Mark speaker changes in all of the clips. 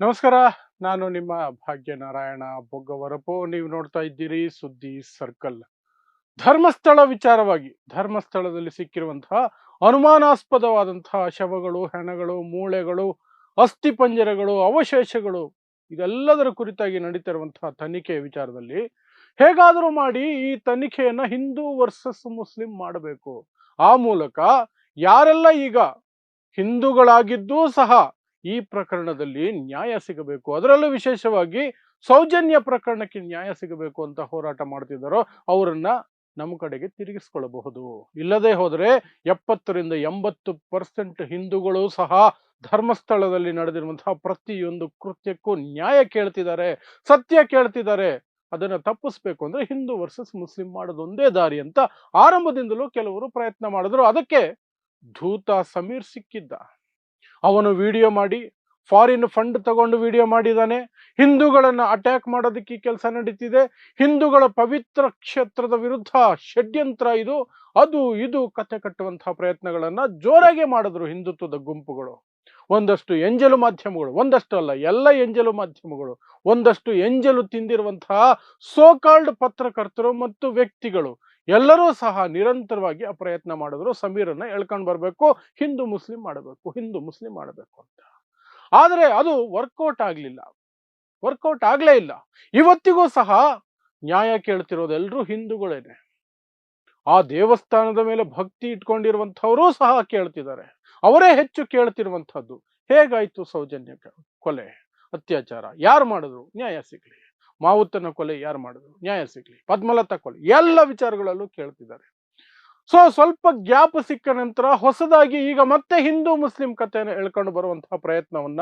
Speaker 1: ನಮಸ್ಕಾರ, ನಾನು ನಿಮ್ಮ ಭಾಗ್ಯನಾರಾಯಣ ಬೊಗ್ಗವರಪು. ನೀವು ನೋಡ್ತಾ ಇದ್ದೀರಿ ಸುದ್ದಿ ಸರ್ಕಲ್. ಧರ್ಮಸ್ಥಳ ವಿಚಾರವಾಗಿ, ಧರ್ಮಸ್ಥಳದಲ್ಲಿ ಸಿಕ್ಕಿರುವಂತಹ ಅನುಮಾನಾಸ್ಪದವಾದಂತಹ ಶವಗಳು, ಹೆಣಗಳು, ಮೂಳೆಗಳು ಅಸ್ಥಿಪಂಜರಗಳು ಅವಶೇಷಗಳು, ಇದೆಲ್ಲದರ ಕುರಿತಾಗಿ ನಡೀತಿರುವಂತಹ ತನಿಖೆ ವಿಚಾರದಲ್ಲಿ ಹೇಗಾದರೂ ಮಾಡಿ ಈ ತನಿಖೆಯನ್ನ ಹಿಂದೂ ವರ್ಸಸ್ ಮುಸ್ಲಿಂ ಮಾಡಬೇಕು. ಆ ಮೂಲಕ ಯಾರೆಲ್ಲ ಈಗ ಹಿಂದೂಗಳಾಗಿದ್ದೂ ಸಹ ಈ ಪ್ರಕರಣದಲ್ಲಿ ನ್ಯಾಯ ಸಿಗಬೇಕು. ಅದರಲ್ಲೂ ವಿಶೇಷವಾಗಿ ಸೌಜನ್ಯ ಪ್ರಕರಣಕ್ಕೆ ನ್ಯಾಯ ಸಿಗಬೇಕು ಅಂತ ಹೋರಾಟ ಮಾಡ್ತಿದ್ದಾರೋ ಅವರನ್ನ ನಮ್ಮ ಕಡೆಗೆ ತಿರುಗಿಸ್ಕೊಳ್ಳಬಹುದು ಇಲ್ಲದೆ ಹೋದರೆ ಎಪ್ಪತ್ತರಿಂದ ಎಂಬತ್ತು ಪರ್ಸೆಂಟ್ ಹಿಂದೂಗಳು ಸಹ ಧರ್ಮಸ್ಥಳದಲ್ಲಿ ನಡೆದಿರುವಂತಹ ಪ್ರತಿಯೊಂದು ಕೃತ್ಯಕ್ಕೂ ನ್ಯಾಯ ಕೇಳ್ತಿದ್ದಾರೆ, ಸತ್ಯ ಕೇಳ್ತಿದ್ದಾರೆ. ಅದನ್ನ ತಪ್ಪಿಸ್ಬೇಕು ಅಂದ್ರೆ ಹಿಂದೂ ವರ್ಸಸ್ ಮುಸ್ಲಿಂ ಮಾಡೋದೊಂದೇ ದಾರಿ ಅಂತ ಆರಂಭದಿಂದಲೂ ಕೆಲವರು ಪ್ರಯತ್ನ ಮಾಡಿದ್ರು. ಅದಕ್ಕೆ ಧೂತ ಸಮೀರ್ ಸಿಕ್ಕಿದ್ದ. ಅವನು ವಿಡಿಯೋ ಮಾಡಿ ಫಾರಿನ್ ಫಂಡ್ ತಗೊಂಡು ವಿಡಿಯೋ ಮಾಡಿದ್ದಾನೆ ಹಿಂದೂಗಳನ್ನು ಅಟ್ಯಾಕ್ ಮಾಡೋದಕ್ಕೆ ಈ ಕೆಲಸ ನಡೀತಿದೆ. ಹಿಂದೂಗಳ ಪವಿತ್ರ ಕ್ಷೇತ್ರದ ವಿರುದ್ಧ ಷಡ್ಯಂತ್ರ ಇದು. ಅದು, ಇದು ಕತೆ ಕಟ್ಟುವಂತಹ ಪ್ರಯತ್ನಗಳನ್ನ ಜೋರಾಗಿ ಮಾಡಿದ್ರು ಹಿಂದುತ್ವದ ಗುಂಪುಗಳು. ಒಂದಷ್ಟು ಎಂಜಲು ಮಾಧ್ಯಮಗಳು, ಒಂದಷ್ಟು ಅಲ್ಲ, ಎಲ್ಲ ಎಂಜಲು ಮಾಧ್ಯಮಗಳು, ಒಂದಷ್ಟು ಎಂಜಲು ತಿಂದಿರುವಂತಹ ಸೋಕಾಲ್ಡ್ ಪತ್ರಕರ್ತರು ಮತ್ತು ವ್ಯಕ್ತಿಗಳು. ಎಲ್ಲರೂ ಸಹ ನಿರಂತರವಾಗಿ ಆ ಪ್ರಯತ್ನ ಮಾಡಿದ್ರು. ಸಮೀರನ್ನ ಎಳ್ಕೊಂಡು ಬರಬೇಕು, ಹಿಂದೂ ಮುಸ್ಲಿಂ ಮಾಡಬೇಕು, ಹಿಂದೂ ಮುಸ್ಲಿಂ ಮಾಡಬೇಕು ಅಂತ. ಆದರೆ ಅದು ವರ್ಕೌಟ್ ಆಗಲಿಲ್ಲ. ವರ್ಕೌಟ್ ಆಗಲೇ ಇಲ್ಲ. ಇವತ್ತಿಗೂ ಸಹ ನ್ಯಾಯ ಕೇಳ್ತಿರೋದೆಲ್ಲರೂ ಹಿಂದೂಗಳೇನೆ. ಆ ದೇವಸ್ಥಾನದ ಮೇಲೆ ಭಕ್ತಿ ಇಟ್ಕೊಂಡಿರುವಂಥವರೂ ಸಹ ಕೇಳ್ತಿದ್ದಾರೆ. ಅವರೇ ಹೆಚ್ಚು ಕೇಳ್ತಿರುವಂಥದ್ದು, ಹೇಗಾಯ್ತು ಸೌಜನ್ಯ ಕೊಲೆ, ಅತ್ಯಾಚಾರ, ಯಾರು ಮಾಡಿದ್ರು? ನ್ಯಾಯ ಸಿಗ್ಲಿ. ಮಾವುತನ ಕೊಲೆ ಯಾರು ಮಾಡಿದ್ರು? ನ್ಯಾಯ ಸಿಗ್ಲಿ. ಪದ್ಮಲತಾ ಕೊಲೆ. ಎಲ್ಲ ವಿಚಾರಗಳಲ್ಲೂ ಕೇಳ್ತಿದ್ದಾರೆ. ಸೊ ಸ್ವಲ್ಪ ಗ್ಯಾಪ್ ಸಿಕ್ಕ ನಂತರ ಹೊಸದಾಗಿ ಈಗ ಮತ್ತೆ ಹಿಂದೂ ಮುಸ್ಲಿಂ ಕಥೆಯನ್ನು ಹೇಳ್ಕೊಂಡು ಬರುವಂತಹ ಪ್ರಯತ್ನವನ್ನ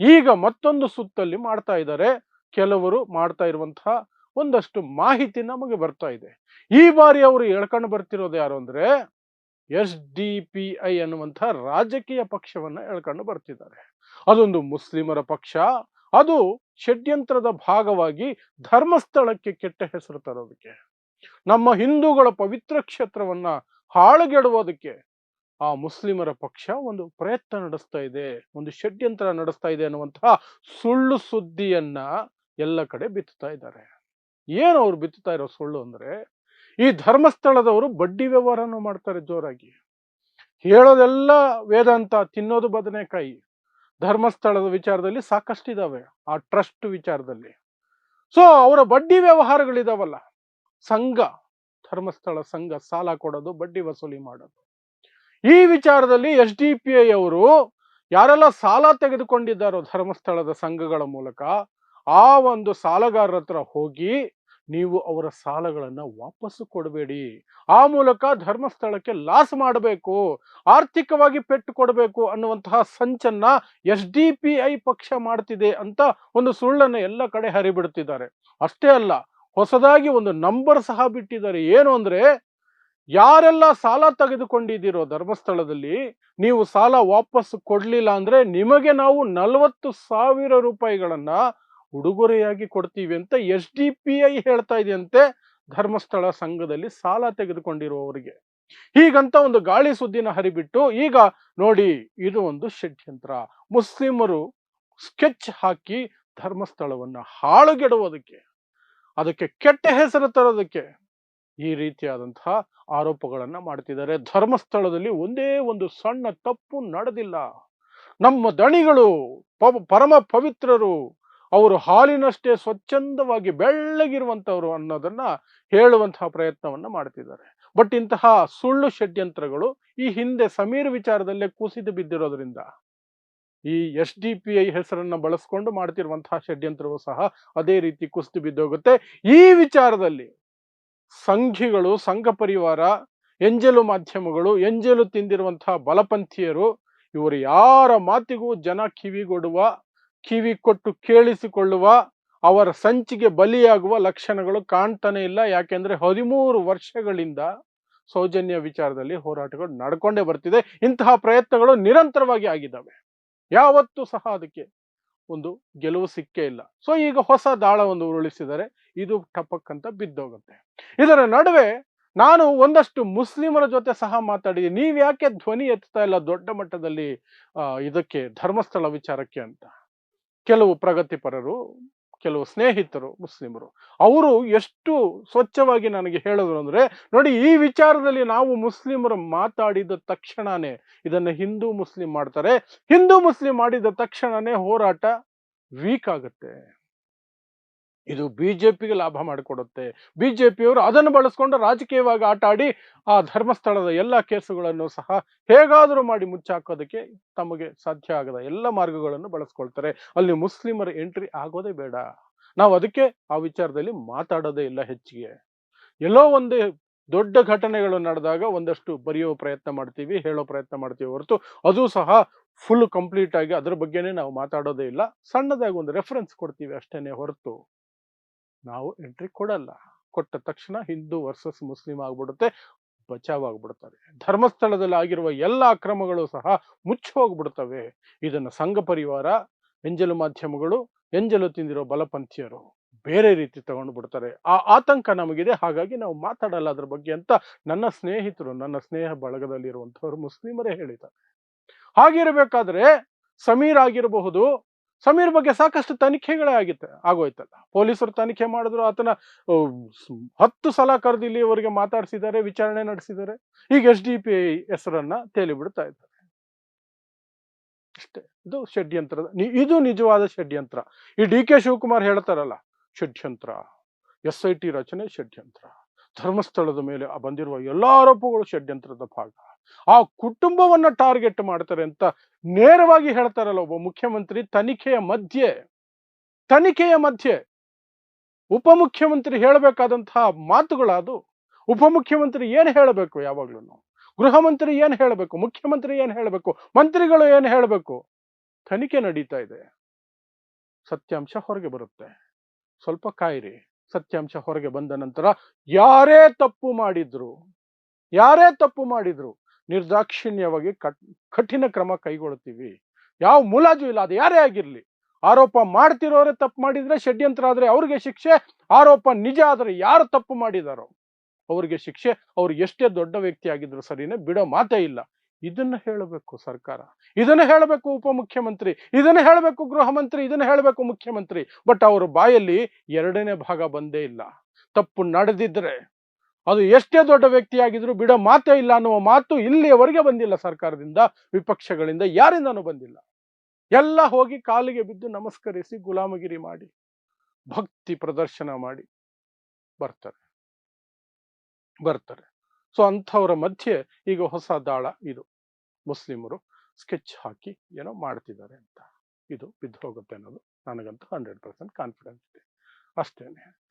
Speaker 1: ಈಗ ಮತ್ತೊಂದು ಸುತ್ತಲ್ಲಿ ಮಾಡ್ತಾ ಇದ್ದಾರೆ. ಕೆಲವರು ಮಾಡ್ತಾ ಇರುವಂತಹ ಒಂದಷ್ಟು ಮಾಹಿತಿ ನಮಗೆ ಬರ್ತಾ ಇದೆ. ಈ ಬಾರಿ ಅವರು ಹೇಳ್ಕೊಂಡು ಬರ್ತಿರೋದು ಯಾರು ಅಂದ್ರೆ ಎಸ್ ಡಿ ಪಿ ಐ ಅನ್ನುವಂತಹ ರಾಜಕೀಯ ಪಕ್ಷವನ್ನ ಹೇಳ್ಕೊಂಡು ಬರ್ತಿದ್ದಾರೆ. ಅದೊಂದು ಮುಸ್ಲಿಮರ ಪಕ್ಷ, ಅದು ಷಡ್ಯಂತ್ರದ ಭಾಗವಾಗಿ ಧರ್ಮಸ್ಥಳಕ್ಕೆ ಕೆಟ್ಟ ಹೆಸರು ತರೋದಕ್ಕೆ, ನಮ್ಮ ಹಿಂದೂಗಳ ಪವಿತ್ರ ಕ್ಷೇತ್ರವನ್ನ ಹಾಳುಗೆಡುವುದಕ್ಕೆ ಆ ಮುಸ್ಲಿಮರ ಪಕ್ಷ ಒಂದು ಪ್ರಯತ್ನ ನಡೆಸ್ತಾ ಇದೆ, ಒಂದು ಷಡ್ಯಂತ್ರ ನಡೆಸ್ತಾ ಇದೆ ಅನ್ನುವಂತಹ ಸುಳ್ಳು ಸುದ್ದಿಯನ್ನ ಎಲ್ಲ ಕಡೆ ಬಿತ್ತುತ್ತಾ ಇದ್ದಾರೆ. ಏನು ಅವ್ರು ಬಿತ್ತುತ್ತಾ ಇರೋ ಸುಳ್ಳು ಅಂದ್ರೆ, ಈ ಧರ್ಮಸ್ಥಳದವರು ಬಡ್ಡಿ ವ್ಯವಹಾರನ ಮಾಡ್ತಾರೆ ಜೋರಾಗಿ. ಹೇಳೋದೆಲ್ಲ ವೇದಾಂತ, ತಿನ್ನೋದು ಬದನೆಕಾಯಿ. ಧರ್ಮಸ್ಥಳದ ವಿಚಾರದಲ್ಲಿ ಸಾಕಷ್ಟು ಇದಾವೆ ಆ ಟ್ರಸ್ಟ್ ವಿಚಾರದಲ್ಲಿ. ಸೊ ಅವರ ಬಡ್ಡಿ ವ್ಯವಹಾರಗಳಿದಾವಲ್ಲ, ಸಂಘ, ಧರ್ಮಸ್ಥಳ ಸಂಘ ಸಾಲ ಕೊಡೋದು, ಬಡ್ಡಿ ವಸೂಲಿ ಮಾಡೋದು. ಈ ವಿಚಾರದಲ್ಲಿ ಎಸ್ ಡಿ ಪಿ ಐ ಅವರು ಯಾರೆಲ್ಲ ಸಾಲ ತೆಗೆದುಕೊಂಡಿದ್ದಾರೋ ಧರ್ಮಸ್ಥಳದ ಸಂಘಗಳ ಮೂಲಕ, ಆ ಒಂದು ಸಾಲಗಾರರ ಹತ್ರ ಹೋಗಿ ನೀವು ಅವರ ಸಾಲಗಳನ್ನು ವಾಪಸ್ಸು ಕೊಡಬೇಡಿ. ಆ ಮೂಲಕ ಧರ್ಮಸ್ಥಳಕ್ಕೆ ಲಾಸ್ ಮಾಡಬೇಕು, ಆರ್ಥಿಕವಾಗಿ ಪೆಟ್ಟು ಕೊಡಬೇಕು ಅನ್ನುವಂತಹ ಸಂಚನ್ನ ಎಸ್ ಡಿ ಪಿ ಐ ಪಕ್ಷ ಮಾಡ್ತಿದೆ ಅಂತ ಒಂದು ಸುಳ್ಳನ್ನು ಎಲ್ಲ ಕಡೆ ಹರಿಬಿಡ್ತಿದ್ದಾರೆ. ಅಷ್ಟೇ ಅಲ್ಲ, ಹೊಸದಾಗಿ ಒಂದು ನಂಬರ್ ಸಹ ಬಿಟ್ಟಿದ್ದಾರೆ. ಏನು ಅಂದರೆ, ಯಾರೆಲ್ಲ ಸಾಲ ತೆಗೆದುಕೊಂಡಿದ್ದೀರೋ ಧರ್ಮಸ್ಥಳದಲ್ಲಿ, ನೀವು ಸಾಲ ವಾಪಸ್ ಕೊಡಲಿಲ್ಲ ಅಂದರೆ ನಿಮಗೆ ನಾವು ನಲವತ್ತು ಸಾವಿರ ರೂಪಾಯಿಗಳನ್ನ ಉಡುಗೊರೆಯಾಗಿ ಕೊಡ್ತೀವಿ ಅಂತ ಎಸ್ ಡಿ ಪಿ ಐ ಹೇಳ್ತಾ ಇದೆಯಂತೆ ಧರ್ಮಸ್ಥಳ ಸಂಘದಲ್ಲಿ ಸಾಲ ತೆಗೆದುಕೊಂಡಿರುವವರಿಗೆ. ಹೀಗಂತ ಒಂದು ಗಾಳಿ ಸುದ್ದಿನ ಹರಿಬಿಟ್ಟು ಈಗ ನೋಡಿ ಇದು ಒಂದು ಷಡ್ಯಂತ್ರ. ಮುಸ್ಲಿಮರು ಸ್ಕೆಚ್ ಹಾಕಿ ಧರ್ಮಸ್ಥಳವನ್ನ ಹಾಳುಗೆಡುವುದಕ್ಕೆ, ಅದಕ್ಕೆ ಕೆಟ್ಟ ಹೆಸರು ತರೋದಕ್ಕೆ ಈ ರೀತಿಯಾದಂತಹ ಆರೋಪಗಳನ್ನ ಮಾಡ್ತಿದ್ದಾರೆ. ಧರ್ಮಸ್ಥಳದಲ್ಲಿ ಒಂದೇ ಒಂದು ಸಣ್ಣ ತಪ್ಪು ನಡೆದಿಲ್ಲ. ನಮ್ಮ ದಣಿಗಳು ಪರಮ ಪವಿತ್ರರು ಅವರು ಹಾಲಿನಷ್ಟೇ ಸ್ವಚ್ಛಂದವಾಗಿ ಬೆಳ್ಳಗಿರುವಂಥವ್ರು ಅನ್ನೋದನ್ನ ಹೇಳುವಂತಹ ಪ್ರಯತ್ನವನ್ನ ಮಾಡ್ತಿದ್ದಾರೆ. ಬಟ್ ಇಂತಹ ಸುಳ್ಳು ಷಡ್ಯಂತ್ರಗಳು ಈ ಹಿಂದೆ ಸಮೀರ್ ವಿಚಾರದಲ್ಲೇ ಕುಸಿದು ಬಿದ್ದಿರೋದ್ರಿಂದ ಈ ಎಸ್ ಡಿ ಪಿ ಐ ಹೆಸರನ್ನ ಬಳಸ್ಕೊಂಡು ಮಾಡ್ತಿರುವಂತಹ ಷಡ್ಯಂತ್ರವು ಸಹ ಅದೇ ರೀತಿ ಕುಸಿದು ಬಿದ್ದೋಗುತ್ತೆ. ಈ ವಿಚಾರದಲ್ಲಿ ಸಂಘಿಗಳು, ಸಂಘ ಪರಿವಾರ, ಎಂಜಲು ಮಾಧ್ಯಮಗಳು, ಎಂಜಲು ತಿಂದಿರುವಂತಹ ಬಲಪಂಥೀಯರು ಇವರು ಯಾರ ಮಾತಿಗೂ ಜನ ಕಿವಿಗೊಡುವ ಕಿವಿ ಕೊಟ್ಟು ಕೇಳಿಸಿಕೊಳ್ಳುವ ಅವರ ಸಂಚಿಗೆ ಬಲಿಯಾಗುವ ಲಕ್ಷಣಗಳು ಕಾಣ್ತಾನೆ ಇಲ್ಲ. ಯಾಕೆಂದ್ರೆ ಹದಿಮೂರು ವರ್ಷಗಳಿಂದ ಸೌಜನ್ಯ ವಿಚಾರದಲ್ಲಿ ಹೋರಾಟಗಳು ನಡ್ಕೊಂಡೇ ಬರ್ತಿದೆ. ಇಂತಹ ಪ್ರಯತ್ನಗಳು ನಿರಂತರವಾಗಿ ಆಗಿದ್ದಾವೆ. ಯಾವತ್ತೂ ಸಹ ಅದಕ್ಕೆ ಒಂದು ಗೆಲುವು ಸಿಕ್ಕೇ ಇಲ್ಲ. ಸೊ ಈಗ ಹೊಸ ದಾಳವನ್ನು ಉರುಳಿಸಿದರೆ ಇದು ಟಪಕ್ಕಂತ ಬಿದ್ದೋಗುತ್ತೆ. ಇದರ ನಡುವೆ ನಾನು ಒಂದಷ್ಟು ಮುಸ್ಲಿಮರ ಜೊತೆ ಸಹ ಮಾತಾಡಿದ್ದೀನಿ. ನೀವ್ಯಾಕೆ ಧ್ವನಿ ಎತ್ತಾ ಇಲ್ಲ ದೊಡ್ಡ ಮಟ್ಟದಲ್ಲಿ ಇದಕ್ಕೆ ಧರ್ಮಸ್ಥಳ ವಿಚಾರಕ್ಕೆ ಅಂತ. ಕೆಲವು ಪ್ರಗತಿಪರರು ಕೆಲವು ಸ್ನೇಹಿತರು ಮುಸ್ಲಿಮರು, ಅವರು ಎಷ್ಟು ಸ್ವಚ್ಛವಾಗಿ ನನಗೆ ಹೇಳಿದ್ರು ಅಂದ್ರೆ, ನೋಡಿ ಈ ವಿಚಾರದಲ್ಲಿ ನಾವು ಮುಸ್ಲಿಮರು ಮಾತಾಡಿದ ತಕ್ಷಣನೇ ಇದನ್ನ ಹಿಂದೂ ಮುಸ್ಲಿಂ ಮಾಡ್ತಾರೆ. ಹಿಂದೂ ಮುಸ್ಲಿಂ ಮಾಡಿದ ತಕ್ಷಣನೇ ಹೋರಾಟ ವೀಕ್ ಆಗುತ್ತೆ. ಇದು ಬಿಜೆಪಿಗೆ ಲಾಭ ಮಾಡಿಕೊಡುತ್ತೆ. ಬಿಜೆಪಿಯವರು ಅದನ್ನು ಬಳಸ್ಕೊಂಡು ರಾಜಕೀಯವಾಗಿ ಆಟ ಆಡಿ ಆ ಧರ್ಮಸ್ಥಳದ ಎಲ್ಲ ಕೇಸುಗಳನ್ನು ಸಹ ಹೇಗಾದರೂ ಮಾಡಿ ಮುಚ್ಚಾಕೋದಕ್ಕೆ ತಮಗೆ ಸಾಧ್ಯ ಆಗದ ಎಲ್ಲ ಮಾರ್ಗಗಳನ್ನು ಬಳಸ್ಕೊಳ್ತಾರೆ. ಅಲ್ಲಿ ಮುಸ್ಲಿಮರ ಎಂಟ್ರಿ ಆಗೋದೇ ಬೇಡ. ನಾವು ಅದಕ್ಕೆ ಆ ವಿಚಾರದಲ್ಲಿ ಮಾತಾಡೋದೇ ಇಲ್ಲ ಹೆಚ್ಚಿಗೆ. ಎಲ್ಲೋ ಒಂದು ದೊಡ್ಡ ಘಟನೆಗಳು ನಡೆದಾಗ ಒಂದಷ್ಟು ಬರೆಯೋ ಪ್ರಯತ್ನ ಮಾಡ್ತೀವಿ, ಹೇಳೋ ಪ್ರಯತ್ನ ಮಾಡ್ತೀವಿ ಹೊರತು ಅದು ಸಹ ಫುಲ್ ಕಂಪ್ಲೀಟ್ ಆಗಿ ಅದ್ರ ಬಗ್ಗೆನೇ ನಾವು ಮಾತಾಡೋದೇ ಇಲ್ಲ. ಸಣ್ಣದಾಗಿ ಒಂದು ರೆಫರೆನ್ಸ್ ಕೊಡ್ತೀವಿ ಅಷ್ಟೇನೆ ಹೊರತು. ನಾವು ಎಂಟ್ರಿ ಕೊಡಲ್ಲ. ಕೊಟ್ಟ ತಕ್ಷಣ ಹಿಂದೂ ವರ್ಸಸ್ ಮುಸ್ಲಿಂ ಆಗ್ಬಿಡುತ್ತೆ, ಬಚಾವ್ ಆಗ್ಬಿಡ್ತಾರೆ. ಧರ್ಮಸ್ಥಳದಲ್ಲಿ ಆಗಿರುವ ಎಲ್ಲ ಅಕ್ರಮಗಳು ಸಹ ಮುಚ್ಚಿ ಹೋಗ್ಬಿಡ್ತವೆ. ಇದನ್ನ ಸಂಘ ಪರಿವಾರ, ಎಂಜಲು ಮಾಧ್ಯಮಗಳು, ಎಂಜಲು ತಿಂದಿರೋ ಬಲಪಂಥೀಯರು ಬೇರೆ ರೀತಿ ತಗೊಂಡು ಬಿಡ್ತಾರೆ. ಆ ಆತಂಕ ನಮಗಿದೆ, ಹಾಗಾಗಿ ನಾವು ಮಾತಾಡಲ್ಲ ಅದ್ರ ಬಗ್ಗೆ ಅಂತ ನನ್ನ ಸ್ನೇಹಿತರು, ನನ್ನ ಸ್ನೇಹ ಬಳಗದಲ್ಲಿರುವಂತವ್ರು ಮುಸ್ಲಿಮರೇ ಹೇಳಿದ್ದಾರೆ. ಹಾಗಿರ್ಬೇಕಾದ್ರೆ ಸಮೀರ್ ಆಗಿರಬಹುದು ಸಮೀರ್ ಬಗ್ಗೆ ಸಾಕಷ್ಟು ತನಿಖೆಗಳೇ ಆಗಿತ್ತೆ, ಆಗೋಯ್ತಲ್ಲ. ಪೊಲೀಸರು ತನಿಖೆ ಮಾಡಿದ್ರು, ಆತನ ಹತ್ತು ಸಲ ಕರೆದು ಇಲ್ಲಿವರೆಗೆ ಮಾತಾಡಿಸಿದ್ದಾರೆ, ವಿಚಾರಣೆ ನಡೆಸಿದ್ದಾರೆ. ಈಗ ಎಸ್ ಡಿ ಪಿ ಹೆಸರನ್ನ ತೇಲಿ ಬಿಡ್ತಾ ಇದ್ದಾರೆ. ಅಷ್ಟೇ, ಇದು ಷಡ್ಯಂತ್ರದ ಇದು ನಿಜವಾದ ಷಡ್ಯಂತ್ರ. ಈ ಡಿ ಕೆ ಶಿವಕುಮಾರ್ ಹೇಳ್ತಾರಲ್ಲ, ಷಡ್ಯಂತ್ರ. ಎಸ್ ಐ ಟಿ ರಚನೆ ಷಡ್ಯಂತ್ರ. ಧರ್ಮಸ್ಥಳದ ಮೇಲೆ ಬಂದಿರುವ ಎಲ್ಲ ಆರೋಪಗಳು ಷಡ್ಯಂತ್ರದ ಭಾಗ. ಆ ಕುಟುಂಬವನ್ನ ಟಾರ್ಗೆಟ್ ಮಾಡ್ತಾರೆ ಅಂತ ನೇರವಾಗಿ ಹೇಳ್ತಾರಲ್ಲ ಒಬ್ಬ ಮುಖ್ಯಮಂತ್ರಿ ತನಿಖೆಯ ಮಧ್ಯೆ. ತನಿಖೆಯ ಮಧ್ಯೆ. ಉಪಮುಖ್ಯಮಂತ್ರಿ ಹೇಳಬೇಕಾದಂತಹ ಮಾತುಗಳದು. ಉಪಮುಖ್ಯಮಂತ್ರಿ ಏನ್ ಹೇಳಬೇಕು ಯಾವಾಗ್ಲೂ ಗೃಹ ಮಂತ್ರಿ ಏನ್ ಹೇಳಬೇಕು? ಮುಖ್ಯಮಂತ್ರಿ ಏನ್ ಹೇಳಬೇಕು? ಮಂತ್ರಿಗಳು ಏನ್ ಹೇಳಬೇಕು? ತನಿಖೆ ನಡೀತಾ ಇದೆ. ಸತ್ಯಾಂಶ ಹೊರಗೆ ಬರುತ್ತೆ. ಸ್ವಲ್ಪ ಕಾಯಿರಿ. ಸತ್ಯಾಂಶ ಹೊರಗೆ ಬಂದ ನಂತರ ಯಾರೇ ತಪ್ಪು ಮಾಡಿದ್ರು, ಯಾರೇ ತಪ್ಪು ಮಾಡಿದ್ರು ನಿರ್ದಾಕ್ಷಿಣ್ಯವಾಗಿ ಕಠಿಣ ಕ್ರಮ ಕೈಗೊಳ್ತೀವಿ ಯಾವ ಮುಲಾಜು ಇಲ್ಲ, ಅದು ಯಾರೇ ಆಗಿರ್ಲಿ. ಆರೋಪ ಮಾಡ್ತಿರೋರೆ ತಪ್ಪು ಮಾಡಿದ್ರೆ ಷಡ್ಯಂತ್ರ ಆದ್ರೆ ಅವ್ರಿಗೆ ಶಿಕ್ಷೆ, ಆರೋಪ ನಿಜ ಆದ್ರೆ ಯಾರು ತಪ್ಪು ಮಾಡಿದಾರೋ ಅವ್ರಿಗೆ ಶಿಕ್ಷೆ, ಅವ್ರು ಎಷ್ಟೇ ದೊಡ್ಡ ವ್ಯಕ್ತಿ ಆಗಿದ್ರು ಸರಿನೇ ಬಿಡೋ ಮಾತೇ ಇಲ್ಲ. ಇದನ್ನ ಹೇಳಬೇಕು ಸರ್ಕಾರ. ಇದನ್ನ ಹೇಳಬೇಕು ಉಪಮುಖ್ಯಮಂತ್ರಿ. ಇದನ್ನ ಹೇಳಬೇಕು ಗೃಹ ಮಂತ್ರಿ ಇದನ್ನ ಹೇಳಬೇಕು ಮುಖ್ಯಮಂತ್ರಿ. ಬಟ್ ಅವ್ರ ಬಾಯಲ್ಲಿ ಎರಡನೇ ಭಾಗ ಬಂದೇ ಇಲ್ಲ. ತಪ್ಪು ನಡೆದಿದ್ರೆ ಅದು ಎಷ್ಟೇ ದೊಡ್ಡ ವ್ಯಕ್ತಿಯಾಗಿದ್ರು ಬಿಡೋ ಮಾತೇ ಇಲ್ಲ ಅನ್ನುವ ಮಾತು ಇಲ್ಲಿಯವರೆಗೆ ಬಂದಿಲ್ಲ ಸರ್ಕಾರದಿಂದ, ವಿಪಕ್ಷಗಳಿಂದ, ಯಾರಿಂದನೂ ಬಂದಿಲ್ಲ. ಎಲ್ಲ ಹೋಗಿ ಕಾಲಿಗೆ ಬಿದ್ದು ನಮಸ್ಕರಿಸಿ ಗುಲಾಮಗಿರಿ ಮಾಡಿ, ಭಕ್ತಿ ಪ್ರದರ್ಶನ ಮಾಡಿ ಬರ್ತಾರೆ. ಬರ್ತಾರೆ. ಸೊ ಅಂಥವ್ರ ಮಧ್ಯೆ ಈಗ ಹೊಸ ದಾಳ ಇದು. ಮುಸ್ಲಿಮರು ಸ್ಕೆಚ್ ಹಾಕಿ ಏನೋ ಮಾಡ್ತಿದ್ದಾರೆ ಅಂತ. ಇದು ಬಿದ್ದು ಹೋಗುತ್ತೆ ಅನ್ನೋದು. ನನಗಂತೂ ಹಂಡ್ರೆಡ್ ಪರ್ಸೆಂಟ್ ಕಾನ್ಫಿಡೆನ್ಸ್ ಇದೆ. ಅಷ್ಟೇನೆ.